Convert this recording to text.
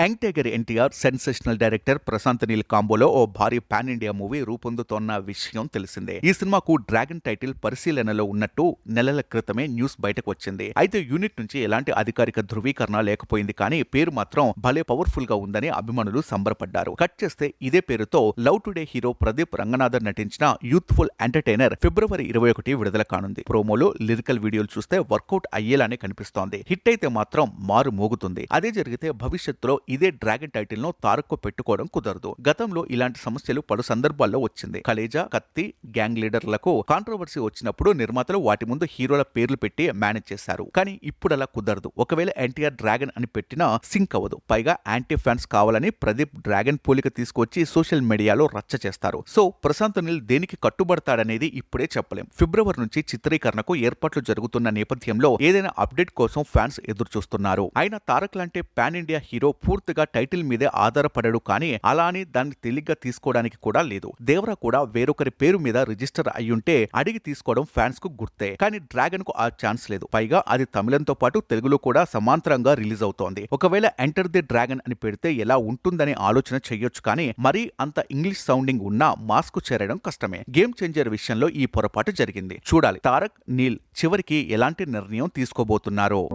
Young tiger NTR sensational director Prashanth Neel కాంబోలో ఓ భారీ pan India movie రూపొందుతోన్న విషయం తెలిసిందే. ఈ సినిమాకు డ్రాగన్ టైటిల్ పరిశీలనలో ఉన్నట్టు నెలల క్రితమే న్యూస్ బయటకు వచ్చింది అయితే యూనిట్ నుంచి ఎలాంటి అధికారిక ధృవీకరణ లేకపోయింది కానీ పేరు మాత్రం భలే పవర్ఫుల్గా ఉందని అభిమానులు సంబరపడ్డారు. కట్ చేస్తే ఇదే పేరుతో love today hero Pradeep Ranganathan నటించిన యూత్ఫుల్ ఎంటర్టైనర్ ఫిబ్రవరి ఇరవై ఒకటి విడుదల కానుంది. ప్రోమోలో లిరికల్ వీడియోలు చూస్తే వర్కౌట్ అయ్యేలానే కనిపిస్తోంది. హిట్ అయితే మాత్రం మారు మోగుతుంది అదే జరిగితే భవిష్యత్తులో ఇదే డ్రాగన్ టైటిల్ను తారక్కు పెట్టుకోవడం కుదరదు. గతంలో ఇలాంటి సమస్యలు పలు సందర్భాల్లో వచ్చింది. కలేజా కత్తి గ్యాంగ్ లీడర్లకు కాంట్రవర్సీ వచ్చినప్పుడు నిర్మాతలు వాటి ముందు హీరోల పేర్లు పెట్టి మేనేజ్ చేశారు. కానీ ఇప్పుడు అలా కుదరదు. ఒకవేళ ఎన్టీఆర్ డ్రాగన్ అని పెట్టినా సింక్ అవ్వదు. పైగా యాంటీ ఫ్యాన్స్ కావాలని ప్రదీప్ డ్రాగన్ పోలిక తీసుకొచ్చి సోషల్ మీడియాలో రచ్చ చేస్తారు. సో ప్రశాంత్ నిల్ దేనికి కట్టుబడతాడనేది ఇప్పుడే చెప్పలేం. ఫిబ్రవరి నుంచి చిత్రీకరణకు ఏర్పాట్లు జరుగుతున్న నేపథ్యంలో ఏదైనా అప్డేట్ కోసం ఫ్యాన్స్ ఎదురు చూస్తున్నారు అయినా తారక్ లాంటి పాన్ ఇండియా హీరో పూర్తిగా టైటిల్ మీదే ఆధారపడడు కానీ అలానే దాన్ని తేలిగ్గా తీసుకోవడానికి కూడా లేదు. దేవరా కూడా వేరొకరి పేరు మీద రిజిస్టర్ అయ్యుంటే అడిగి తీసుకోవడం ఫ్యాన్స్కు గుర్తే. కానీ డ్రాగన్కు ఆ ఛాన్స్ లేదు. పైగా అది తమిళంతో పాటు తెలుగులో కూడా సమాంతరంగా రిలీజ్ అవుతోంది. ఒకవేళ ఎంటర్ ది డ్రాగన్ అని పెడితే ఎలా ఉంటుందనే ఆలోచన చెయ్యొచ్చు కానీ మరీ అంత ఇంగ్లీష్ సౌండింగ్ ఉన్నా మాస్క్ చేరడం కష్టమే. గేమ్ చేంజర్ విషయంలో ఈ పొరపాటు జరిగింది. చూడాలి. తారక్ నీల్ చివరికి ఎలాంటి నిర్ణయం తీసుకోబోతున్నారో.